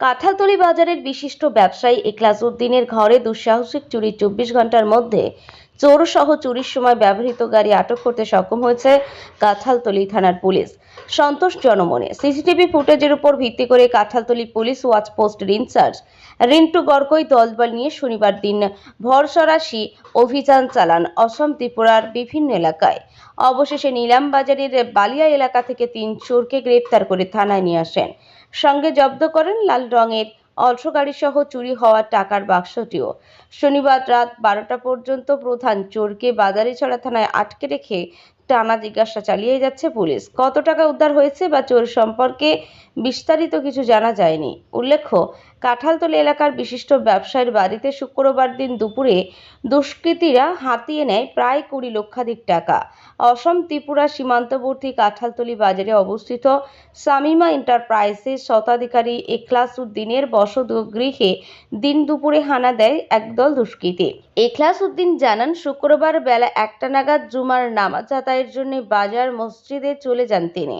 কাঁঠালতলি বাজারের বিশিষ্ট ব্যবসায়ী ইকলাস উদ্দিনের ঘরে দুঃসাহসিক চুরি চব্বিশ ঘণ্টার মধ্যে চোর সহ চুরির সময় ব্যবহৃত গাড়ি আটক করতে সক্ষম হয়েছে কাঁঠালতলি থানার পুলিশ। সন্তোষ জনমনে। সিসিটিভি ফুটেজের উপর ভিত্তি করে কাঁঠালতলি পুলিশ ওয়াচ পোস্টের ইনচার্জ রিন্টু গড়কই দলবল নিয়ে শনিবার দিন ভরসরাসি অভিযান চালান অসম ত্রিপুরার বিভিন্ন এলাকায়। অবশেষে নিলামবাজারের বালিয়া এলাকা থেকে তিন চোরকে গ্রেপ্তার করে থানায় নিয়ে আসেন। সঙ্গে জব্দ করেন লাল রঙের অল্ট্রো গাড়ি সহ চুরি হওয়া টাকার বাক্সটিও। শনিবার রাত বারোটা পর্যন্ত প্রধান চোরকে বাজারিছড়া থানায় আটকে রেখে টানা জিজ্ঞাসা চালিয়ে যাচ্ছে পুলিশ। কত টাকা উদ্ধার হয়েছে বা চোর সম্পর্কে বিস্তারিত কিছু জানা যায়নি। উল্লেখ্য, কাঁঠালতলী এলাকার বিশিষ্ট ব্যবসায়ীর বাড়িতে শুক্রবার দিন দুপুরে দুষ্কৃতীরা হাতিয়ে নেয় প্রায় কুড়ি লক্ষাধিক টাকা। অসম ত্রিপুরা সীমান্তবর্তী কাঁঠালতলী বাজারে অবস্থিত শামিমা এন্টারপ্রাইজের শতাধিকারী এখলাস উদ্দিনের বসতগৃহে দিন দুপুরে হানা দেয় একদল দুষ্কৃতী। এখলাস উদ্দিন জানান, শুক্রবার বেলা একটা নাগাদ জুমার নামাজ আদায়ের জন্য বাজার মসজিদে চলে যান তিনি।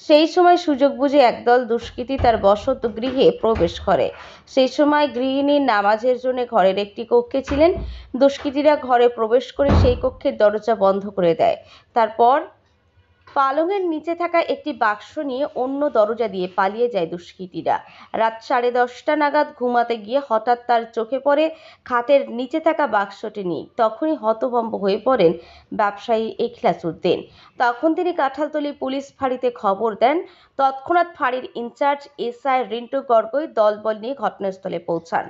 সেই সময় সুযোগ বুঝে একদল দুষ্কৃতী তার বসত গৃহে প্রবেশ করে। সেই সময় গৃহিণী নামাজের জন্য ঘরের একটি কক্ষে ছিলেন। দুষ্কৃতীরা ঘরে প্রবেশ করে সেই কক্ষের দরজা বন্ধ করে দেয়। তারপর পালংয়ের নিচে থাকা একটি বাক্স নিয়ে অন্য দরজা দিয়ে পালিয়ে যায় দুষ্কৃতীরা। রাত সাড়ে দশটা নাগাদ ঘুমাতে গিয়ে হঠাৎ তার চোখে পড়ে খাটের নিচে থাকা বাক্সটি নেই তখনই হতভম্ব হয়ে পড়েন ব্যবসায়ী এখলাস উদ্দিন। তখন তিনি কাঁঠালতলী পুলিশ ফাঁড়িতে খবর দেন। তৎক্ষণাৎ ফাঁড়ির ইনচার্জ এসআই রিন্টু গর্গই দলবল নিয়ে ঘটনাস্থলে পৌঁছান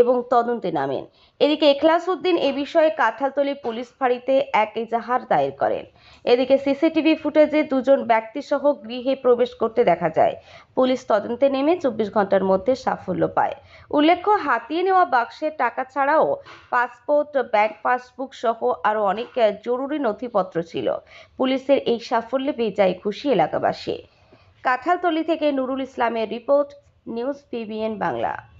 এবং তদন্তে নামেন। এদিকে এখলাস উদ্দিন এ বিষয়ে কাঁঠালতলী পুলিশ ফাঁড়িতে এক এজাহার দায়ের করেন। এদিকে সিসিটিভি ফুটেজে দুজন ব্যক্তিসহ গৃহে প্রবেশ করতে দেখা যায়। পুলিশ তদন্তে নেমে চব্বিশ ঘণ্টার মধ্যে সাফল্য পায়। উল্লেখ্য, হাতিয়ে নেওয়া বাক্সের টাকা ছাড়াও পাসপোর্ট, ব্যাংক পাসবুক সহ আরও অনেক জরুরি নথিপত্র ছিল। পুলিশের এই সাফল্যে বেজায় খুশি এলাকাবাসী। কাঁঠালতলি থেকে নুরুল ইসলামের রিপোর্ট, নিউজ পিবিএন বাংলা।